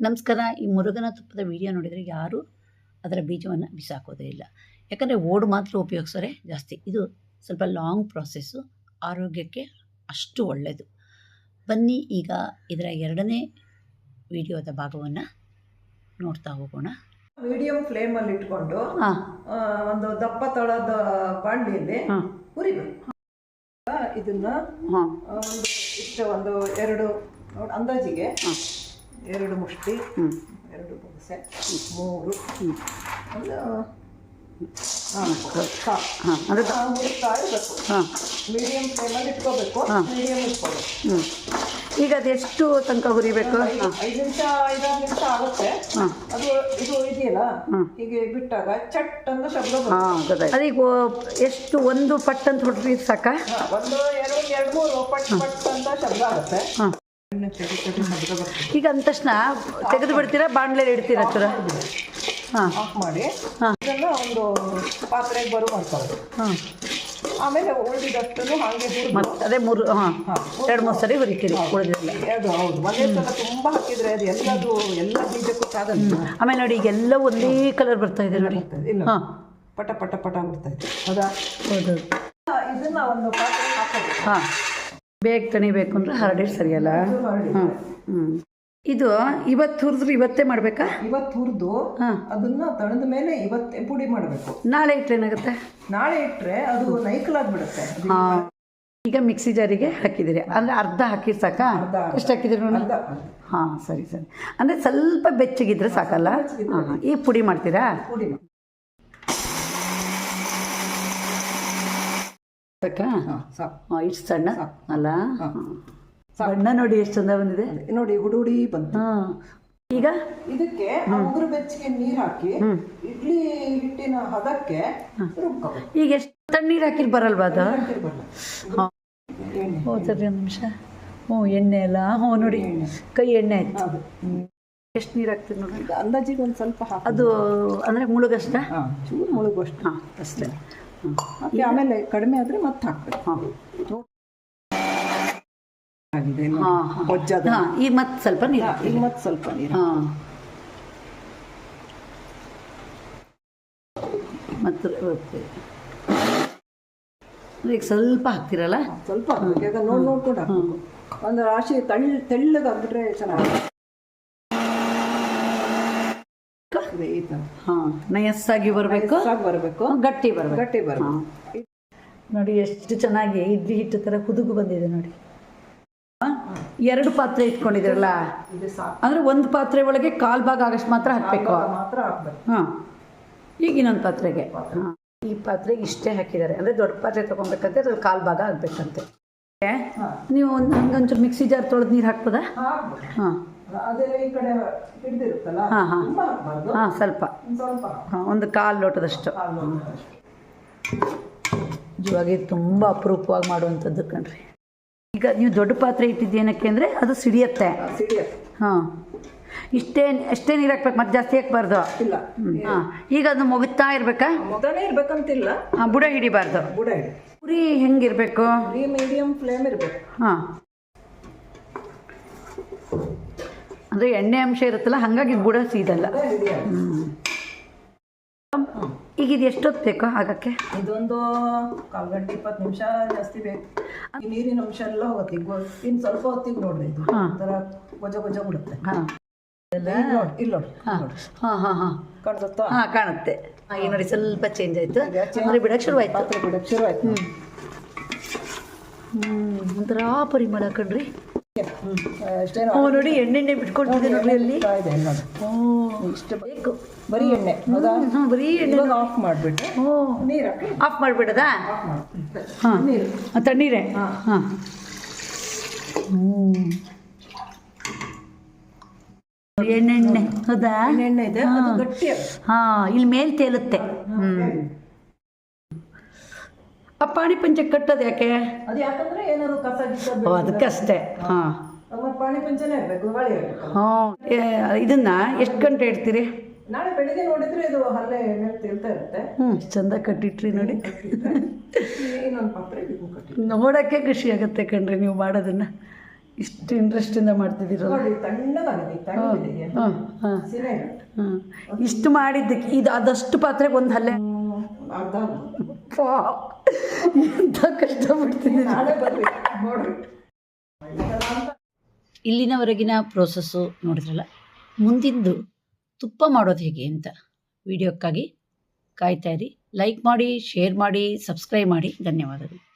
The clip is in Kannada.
ನಮಸ್ಕಾರ ಈ ಮುರುಗನ ತುಪ್ಪದ ವಿಡಿಯೋ ನೋಡಿದರೆ ಯಾರು ಅದರ ಬೀಜವನ್ನು ಬಿಸಾಕೋದೇ ಇಲ್ಲ. ಯಾಕಂದರೆ ಓಡು ಮಾತ್ರ ಉಪಯೋಗಿಸೋರೆ ಜಾಸ್ತಿ. ಇದು ಸ್ವಲ್ಪ ಲಾಂಗ್ ಪ್ರಾಸೆಸ್ಸು ಆರೋಗ್ಯಕ್ಕೆ ಅಷ್ಟು ಒಳ್ಳೆಯದು ಬನ್ನಿ ಈಗ ಇದರ ಎರಡನೇ ವಿಡಿಯೋದ ಭಾಗವನ್ನು ನೋಡ್ತಾ ಹೋಗೋಣ. ಮೀಡಿಯಂ ಫ್ಲೇಮಲ್ಲಿ ಇಟ್ಕೊಂಡು ಹಾಂ. ಒಂದು ದಪ್ಪ ತಳದ ಬಾಂಡಿಯಲ್ಲಿ ಹಾಂ. ಹುರಿಬೇಕು. ಇದನ್ನ ಹಾಂ. ಒಂದು ಇಷ್ಟು ಒಂದು ಎರಡು ಅಂದಾಜಿಗೆ ಹಾಂ. ಎರಡು ಮುಷ್ಟಿ ಎರಡು ಬಸೆ ಮೂರು. ಒಂದು ಹಾಂ. ಅದು ಆ, ಹುರಿತಾ ಇರಬೇಕು ಹಾಂ. ಮೀಡಿಯಂ ಫ್ಲೇಮಲ್ಲಿ ಇಟ್ಕೋಬೇಕು. ಹಾ. ಮೀಡಿಯಂ ಇಟ್ಕೋಬೇಕು. ಹ್ಞೂ ಈಗ ಅದೆಷ್ಟು ತನಕ ಹುರಿಬೇಕು? ಐದು ನಿಮಿಷ ಐದಾರು ನಿಮಿಷ ಆಗುತ್ತೆ. ಅದು ಇದು ಇದೆಯಲ್ಲ. ಹೀಗೆ ಬಿಟ್ಟಾಗ ಚಟ್ ಅಂತ ಶಬ್ದ ಅದೀಗ ಎಷ್ಟು ಒಂದು ಪಟ್ ಅಂತ ಹೊಡ್ರಿ ಸಾಕ ಒಂದು ಎರಡು ಎರಡು ಮೂರು ಪಟ್ ಪಟ್ ಅಂತ ಶಬ್ದ ಆಗುತ್ತೆ. ಹಾಂ. ಈಗ ಅಂದ ತಕ್ಷಣ ತೆಗೆದು ಬಿಡ್ತೀರಾ? ಬಾಣಲೆಯಲ್ಲಿ ಇಡ್ತೀರಾ ಹತ್ರ? ಹಾಂ. ಆಫ್ ಮಾಡಿ. ಹಾ. ಇದನ್ನ ಒಂದು ಪಾತ್ರೆಗೆ ಬರುವಂಥದ್ದು ಹಾಂ. ಆಮೇಲೆ ಉಳಿದಿದ್ದಷ್ಟನ್ನು ಹಾಗೆ ಹುರಿದು. ಮತ್ತೆ ಅದೇ ಮೂರು ಹಾಂ. ಎರಡು ಮೂರು ಸರಿ ಹುರಿತೀರಿ ಉಳಿದಿರಲ್ಲ ಅದು ಹೌದು. ಒಂದೇ ಸಲ ತುಂಬಾ ಹಾಕಿದ್ರೆ ಅದು ಎಲ್ಲದು ಎಲ್ಲ ಬೀಜಕ್ಕೂ ಸಾಗಲ್ಲ ಆಮೇಲೆ ನೋಡಿ ಈಗ ಎಲ್ಲ ಒಂದೇ ಕಲರ್ ಬರ್ತಾ ಇದೆ ನೋಡಿ. ಇಲ್ಲ ಹಾಂ. ಪಟ ಪಟ ಪಟ ಬರ್ತಾ ಇದೆ. ಹೌದಾ? ಹೌದು. ಇದನ್ನ ಒಂದು ಪಾತ್ರೆ ಹಾಕೋದು. ಹಾಂ. ಬೇಗ ತಣಿಬೇಕು ಅಂದ್ರೆ ಹರಡಿರ್ ಸರಿಯಲ್ಲ? ಹ್ಞೂ ಇದು ಇವತ್ತು ಹುರಿದ್ರೆ ಇವತ್ತೇ ಮಾಡಬೇಕಾ? ಇವತ್ತು ಹುರಿದು ಅದನ್ನ ತಣದ ಮೇಲೆ ಇವತ್ತೇ ಪುಡಿ ಮಾಡಬೇಕು. ನಾಳೆ ಇಟ್ಟರೆ ಏನಾಗುತ್ತೆ? ನಾಳೆ ಇಟ್ಟರೆ ಅದು ನೈಕಲ್ ಆಗಿಬಿಡುತ್ತೆ. ಹಾಂ. ಈಗ ಮಿಕ್ಸಿ ಜಾರಿಗೆ ಹಾಕಿದ್ದೀರಿ. ಅಂದರೆ ಅರ್ಧ ಹಾಕಿ ಸಾಕಾ. ಎಷ್ಟು ಹಾಕಿದಿರಿ ನೋಡಿ? ಹಾಂ ಸರಿ ಸರಿ. ಅಂದರೆ ಸ್ವಲ್ಪ ಬೆಚ್ಚಗಿದ್ರೆ ಸಾಕಲ್ಲ? ಈ ಹಾಂ ಪುಡಿ ಮಾಡ್ತೀರಾ? ಪುಡಿ ಸಾಕಾ ಹಾಂ ಇಷ್ಟು ಸಣ್ಣ? ಅಲ್ಲ. ಬಣ್ಣ ನೋಡಿ ಎಷ್ಟು ಚಂದ ಬಂದಿದೆ? ನೋಡಿ ಹುಡು ಹುಡಿ ಬಂತು. ಹಾಂ. ಈಗ? ಇದಕ್ಕೆ ಉಗುರು ಬೆಚ್ಚಗೆ ನೀರು ಹಾಕಿ ಇಡ್ಲಿ ಹಿಟ್ಟಿನ ಹದಕ್ಕೆ ಈಗ ಎಷ್ಟು ತಣ್ಣೀರು ಹಾಕಿರ್ ಬರಲ್ವಾ ಅದು. ಹ್ಞೂ ಸರಿ ಒಂದು ನಿಮಿಷ. ಹ್ಞೂ ಎಣ್ಣೆ ಅಲ್ಲ ಹ್ಞೂ ನೋಡಿ. ಕೈ ಎಣ್ಣೆ ಆಯ್ತು. ಎಷ್ಟು ನೀರು ಹಾಕ್ತೀರಿ ನೋಡಿ ಅಂದಾಜಿಗೆ ಒಂದು ಸ್ವಲ್ಪ ಅದು ಅಂದರೆ ಮುಳುಗಷ್ಟ? ಚೂರು ಹಾಂ ಅಷ್ಟೇ. ಹಾಕಿ ಆಮೇಲೆ ಕಡಿಮೆ ಆದ್ರೆ ಮತ್ತೆ ಹಾಕ್ಬೇಕು. ಹಾಂ. ಆಗಿದೆ ಹಾಂ ಈಗ ಮತ್ತೆ ಸ್ವಲ್ಪ ನೀರು ಈಗ ಮತ್ತೆ ಸ್ವಲ್ಪ ನೀರು. ಹಾಂ. ಮತ್ತು ಈಗ ಸ್ವಲ್ಪ ಹಾಕ್ತಿರಲ್ಲ? ಸ್ವಲ್ಪ ನೋಡ್ ನೋಡ್ಕೊಂಡು ಹಾಕ್ಬೇಕು. ಒಂದು ರಾಶಿ ತಳ್ಳ ತೆಳ್ಳಗಾಗ್ಬಿಟ್ರೆ ಚೆನ್ನಾಗಿ ಈ ಥರ ಹಾಂ ನಯಸ್ಸಾಗಿ ಬರಬೇಕು? ಬರಬೇಕು. ಗಟ್ಟಿ ಬರಬೇಕು. ಗಟ್ಟಿ ಬರಬೇಕು. ನೋಡಿ ಎಷ್ಟು ಚೆನ್ನಾಗಿ ಇಡ್ಲಿ ಹಿಟ್ಟು ಥರ ಕುದುಗು ಬಂದಿದೆ ನೋಡಿ. ಎರಡು ಪಾತ್ರೆ ಇಟ್ಕೊಂಡಿದ್ರಲ್ಲ ಅಂದ್ರೆ ಒಂದು ಪಾತ್ರೆ ಒಳಗೆ ಕಾಲು ಭಾಗ ಆಗಷ್ಟು ಮಾತ್ರ ಹಾಕಬೇಕು. ಮಾತ್ರ ಹಾಕ್ಬೇಕು. ಹಾಂ. ಈಗ ಇನ್ನೊಂದು ಪಾತ್ರೆಗೆ. ಹಾಂ. ಈ ಪಾತ್ರೆಗೆ ಇಷ್ಟೇ ಹಾಕಿದ್ದಾರೆ. ಅಂದರೆ ದೊಡ್ಡ ಪಾತ್ರೆ ತೊಗೊಬೇಕಂತೆ ಅದ್ರಲ್ಲಿ ಕಾಲು ಭಾಗ ಆಗಬೇಕಂತೆ. ನೀವು ಒಂದು ಹಂಗಂಚೂರು ಮಿಕ್ಸಿ ಜಾರ್ ತೊಳೆದು ನೀರು ಹಾಕ್ಬೋದಾ. ಹಾಂ. ಹಾಂ ಹಾಂ. ಹಾಂ ಸ್ವಲ್ಪ. ಹಾಂ ಒಂದು ಕಾಲು ಲೋಟದಷ್ಟು. ನಿಜವಾಗಿ ತುಂಬ ಅಪರೂಪವಾಗಿ ಮಾಡುವಂಥದ್ದು ಕಣ್ರಿ. ಈಗ ನೀವು ದೊಡ್ಡ ಪಾತ್ರೆ ಇಟ್ಟಿದ್ದೇನಕ್ಕೆ ಅಂದರೆ ಅದು ಸಿಡಿಯತ್ತೆ. ಹಾಂ ಇಷ್ಟೇ ಅಷ್ಟೇ ನೀರು ಹಾಕ್ಬೇಕು ಮತ್ತೆ ಜಾಸ್ತಿ ಹಾಕ್ಬಾರ್ದು. ಇಲ್ಲ. ಹಾಂ. ಈಗ ಅದು ಮುಗಿತಾ ಇರಬೇಕಾ? ಮೊದಲೇ ಇರ್ಬೇಕಂತಿಲ್ಲ. ಹಾಂ ಬುಡ ಹಿಡಿಬಾರ್ದು. ಬುಡ ಹಿಡಿ. ಪುರಿ ಹೆಂಗಿರಬೇಕು? ಮೀಡಿಯಂ ಫ್ಲೇಮ್ ಇರಬೇಕು. ಹಾಂ. ಅಂದರೆ ಎಣ್ಣೆ ಅಂಶ ಇರುತ್ತಲ್ಲ ಹಾಗಾಗಿ ಗುಡ ಸೀದಲ್ಲ. ಈಗ ಇದು ಎಷ್ಟೊತ್ತು ಬೇಕು ಆಗಕ್ಕೆ? ಇದೊಂದು ಕಾಲ್ ಗಂಟೆ ಇಪ್ಪತ್ತು ನಿಮಿಷ ಜಾಸ್ತಿ ಬೇಕು. ನೀರಿನ ಅಂಶ ಎಲ್ಲ ಹೋಗುತ್ತೆ. ಈಗ ಇನ್ನು ಸ್ವಲ್ಪ ಹೊತ್ತಿಗೆ ನೋಡ್ರಿ ಇದು. ಒಂಥರ ಗೊಜ ಗೊಜ ಬಿಡುತ್ತೆ. ನೋಡಿ ಇಲ್ಲಿ ನೋಡಿ. ಹಾಂ. ಹಾಂ ಹಾಂ ಕಾಣಿಸುತ್ತಾ? ಹಾಂ ಕಾಣುತ್ತೆ. ಈಗ ನೋಡಿ ಸ್ವಲ್ಪ ಚೇಂಜ್ ಆಯಿತು. ಅಂದರೆ ಬಿಡಕ್ಕೆ ಶುರುವಾಯಿತು ಪಾತ್ರೆ ಬಿಡಕ್ಕೆ ಶುರು ಆಯ್ತು. ಹ್ಞೂ ಒಂಥರ ಪರಿಮಳ ಕಣ್ರಿ. ನೋಡಿ ಎಣ್ಣೆಣ್ಣೆ ಬಿಟ್ಕೊಳ್ತಿದೆ ನೋಡಿ ಅಲ್ಲಿ. ಇಷ್ಟು ಬೇಕು. ಬರೀ ಎಣ್ಣೆ ಹೌದಾ? ಬರೀ ಎಣ್ಣೆ ಆಫ್ ಮಾಡಿಬಿಟ್ಟು ನೀರು ಆಫ್ ಮಾಡಿಬಿಡದಾ? ಹಾಂ. ನೀರು. ತಣ್ಣೀರೇ? ಹಾ. ಎಣ್ಣೆಣ್ಣೆ ಹೌದಾ? ಎಣ್ಣೆ ಇದೆ. ಹಾಂ ಇಲ್ಲಿ ಮೇಲೆ ತೇಲುತ್ತೆ. ಹ್ಞೂ ಆ ಪಾಣಿ ಪಂಚ ಕಟ್ಟೋದು ಯಾಕೆ? ಅದು ಯಾಕಂದ್ರೆ ಏನಾದ್ರು ಕಸ ಗಿಸ ಓ ಅದಕ್ಕಷ್ಟೇ. ಹಾಂ. ಮತ್ತೆ ಪಾಣಿ ಪಂಚನೇ ಇರಬೇಕು ಗಾಳಿ ಇರಬೇಕು ಹಾಂ. ಇದನ್ನ ಎಷ್ಟು ಗಂಟೆ ಇಡ್ತೀರಿ? ನಾಳೆ ಬೆಳಿಗ್ಗೆ ನೋಡಿದ್ರೆ ಇದು ಹಲ್ಲೆ ಮೇಲೆ ತೇಲ್ತಾ ಇರುತ್ತೆ. ಹ್ಞೂ ಚಂದ ಕಟ್ಟಿಟ್ರಿ ನೋಡಿ. ಇನ್ನೊಂದು ಪಾತ್ರೆ ಇದನ್ನು ಕಟ್ಟಿ ನೋಡೋಕ್ಕೆ ಖುಷಿ ಆಗುತ್ತೆ ಕಣ್ರಿ ನೀವು ಮಾಡೋದನ್ನು. ಇಷ್ಟು ಇಂಟ್ರೆಸ್ಟಿಂದ ಮಾಡ್ತಿದ್ದೀರಲ್ಲ. ನೋಡಿ ತಣ್ಣಗಾಗಿದೆ ತಣ್ಣಗಿದೆ ಹಾಂ ಹಾಂ. ಸಿನೆ ಹಾಂ ಇಷ್ಟು ಮಾಡಿದ್ದಕ್ಕೆ ಇದು ಅದಷ್ಟು ಪಾತ್ರೆಗೆ ಒಂದು ಹಲ್ಲೆ. ಅರ್ಧ ಪಾ ನಾಳೆ ಬರ್ಬೇಕು ನೋಡ್ರಿ. ಇಲ್ಲಿನವರೆಗಿನ ಪ್ರೋಸೆಸ್ಸು ನೋಡಿದ್ರಲ್ಲ ಮುಂದಿಂದು ತುಪ್ಪ ಮಾಡೋದು ಹೇಗೆ ಅಂತ ವಿಡಿಯೋಕ್ಕಾಗಿ ಕಾಯ್ತಾ ಇರಿ. ಲೈಕ್ ಮಾಡಿ ಶೇರ್ ಮಾಡಿ ಸಬ್ಸ್ಕ್ರೈಬ್ ಮಾಡಿ. ಧನ್ಯವಾದಗಳು.